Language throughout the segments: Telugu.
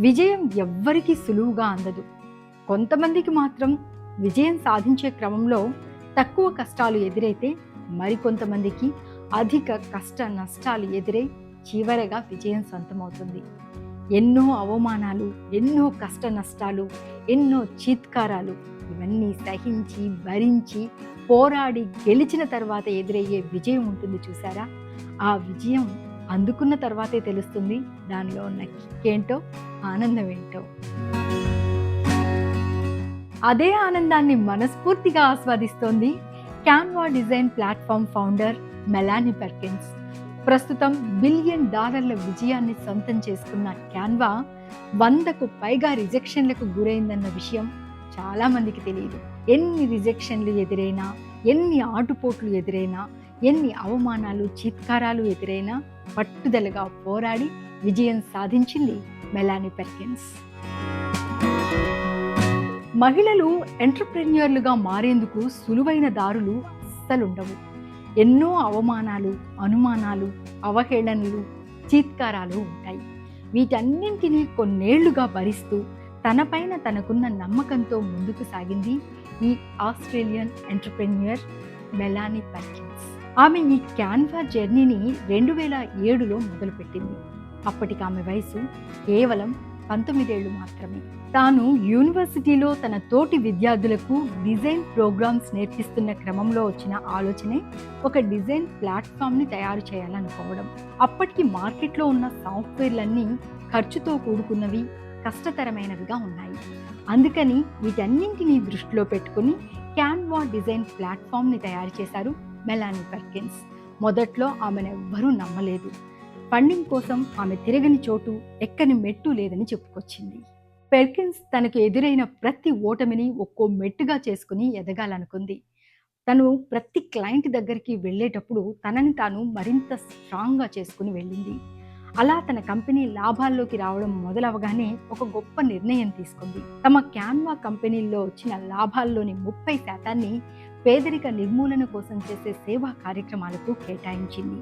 విజయం ఎవ్వరికీ సులువుగా అందదు. కొంతమందికి మాత్రం విజయం సాధించే క్రమంలో తక్కువ కష్టాలు ఎదురైతే మరికొంతమందికి అధిక కష్ట నష్టాలు ఎదురై చివరగా విజయం సొంతమవుతుంది. ఎన్నో అవమానాలు ఎన్నో కష్ట నష్టాలు ఎన్నో చీత్కారాలు ఇవన్నీ సహించి భరించి పోరాడి గెలిచిన తర్వాత ఎదురయ్యే విజయం ఉంటుంది చూసారా? ఆ విజయం అందుకున్న తర్వాతే తెలుస్తుంది దానిలో ఉన్న ఏంటో ఆనందం ఏంటో అదే ఆనందాన్ని మనస్ఫూర్తిగా ఆస్వాదిస్తోంది Canva design platform founder Melanie Perkins. ప్రస్తుతం బిలియన్ డాలర్ల విజయాన్ని సొంతం చేసుకున్న క్యాన్వా వందకు పైగా రిజెక్షన్లకు గురైందన్న విషయం చాలామందికి తెలియదు. ఎన్ని రిజెక్షన్లు ఎదురైనా ఎన్ని ఆటుపోట్లు ఎదురైనా ఎన్ని అవమానాలు చీత్కారాలు ఎదురైనా పట్టుదలగా పోరాడి విజయం సాధించింది మెలానీ పెర్కిన్స్. మహిళలు ఎంటర్ప్రెన్యూర్లుగా మారేందుకు సులువైన దారులు అస్సలుండవు. ఎన్నో అవమానాలు అనుమానాలు అవహేళనలు చీత్కారాలు ఉంటాయి. వీటన్నింటినీ కొన్నేళ్ళుగా భరిస్తూ తనపైన తనకున్న నమ్మకంతో ముందుకు సాగింది ఈ ఆస్ట్రేలియన్ ఎంటర్ప్రెన్యూర్ మెలానీ పర్కిన్స్. ఆమె ఈ క్యాన్వా జర్నీని రెండు వేల ఏడులో మొదలుపెట్టింది. అప్పటికి ఆమె వయసు కేవలం పంతొమ్మిదేళ్ళు మాత్రమే. తాను యూనివర్సిటీలో తన తోటి విద్యార్థులకు డిజైన్ ప్రోగ్రామ్స్ నేర్పిస్తున్న క్రమంలో వచ్చిన ఆలోచనే ఒక డిజైన్ ప్లాట్ఫామ్ని తయారు చేయాలనుకోవడం. అప్పటికి మార్కెట్లో ఉన్న సాఫ్ట్వేర్లన్నీ ఖర్చుతో కూడుకున్నవి కష్టతరమైనవిగా ఉన్నాయి. అందుకని వీటన్నింటినీ దృష్టిలో పెట్టుకుని క్యాన్వా డిజైన్ ప్లాట్ఫామ్ని తయారు చేశారు మెలానీ పర్కిన్స్. మొదట్లో ఆమెను ఎవ్వరూ నమ్మలేదు. ఫండింగ్ కోసం ఆమె తిరగని చోటు ఎక్కని మెట్టు లేదని చెప్పుకొచ్చింది. పెర్కిన్స్ తనకు ఎదురైన ప్రతి ఓటమిని ఒక్కో మెట్టుగా చేసుకుని ఎదగాలనుకుంది. తను ప్రతి క్లయింట్ దగ్గరికి వెళ్ళేటప్పుడు తనని తాను మరింత స్ట్రాంగ్గా చేసుకుని వెళ్ళింది. అలా తన కంపెనీ లాభాల్లోకి రావడం మొదలవగానే ఒక గొప్ప నిర్ణయం తీసుకుంది. తమ క్యాన్వా కంపెనీల్లో వచ్చిన లాభాల్లోని ముప్పై శాతాన్ని పేదరిక నిర్మూలన కోసం చేసే సేవా కార్యక్రమాలకు కేటాయించింది.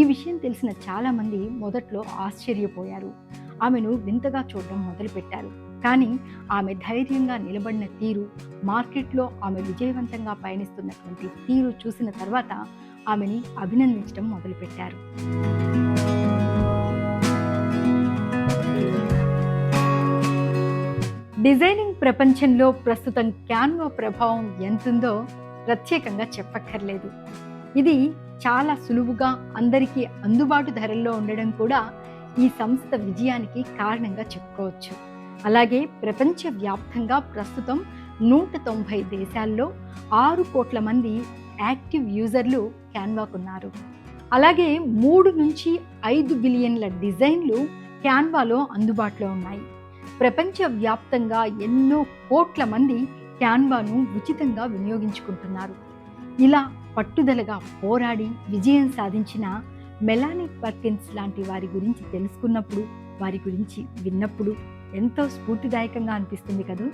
ఈ విషయం తెలిసిన చాలామంది మొదట్లో ఆశ్చర్యపోయారు. ఆమెను వింతగా చూడడం మొదలుపెట్టారు. కానీ ఆమె ధైర్యంగా నిలబడిన తీరు మార్కెట్లో ఆమె విజయవంతంగా పయనిస్తున్నటువంటి తీరు చూసిన తర్వాత ఆమెని అభినందించడం మొదలుపెట్టారు. డిజైనింగ్ ప్రపంచంలో ప్రస్తుతం క్యాన్వా ప్రభావం ఎంతుందో ప్రత్యేకంగా చెప్పక్కర్లేదు. ఇది చాలా సులువుగా అందరికీ అందుబాటు ధరల్లో ఉండడం కూడా ఈ సంస్థ విజయానికి కారణంగా చెప్పుకోవచ్చు. అలాగే ప్రపంచవ్యాప్తంగా ప్రస్తుతం నూట తొంభై దేశాల్లో ఆరు కోట్ల మంది యాక్టివ్ యూజర్లు క్యాన్వాకున్నారు. అలాగే మూడు నుంచి ఐదు బిలియన్ల డిజైన్లు క్యాన్వాలో అందుబాటులో ఉన్నాయి. ప్రపంచవ్యాప్తంగా ఎన్నో కోట్ల మంది క్యాన్వాను ఉచితంగా వినియోగించుకుంటున్నారు. ఇలా పట్టుదలగా పోరాడి విజయం సాధించిన మెలానిక్ పర్కిన్స్ లాంటి వారి గురించి తెలుసుకున్నప్పుడు వారి గురించి విన్నప్పుడు ఎంతో స్ఫూర్తిదాయకంగా అనిపిస్తుంది కదా?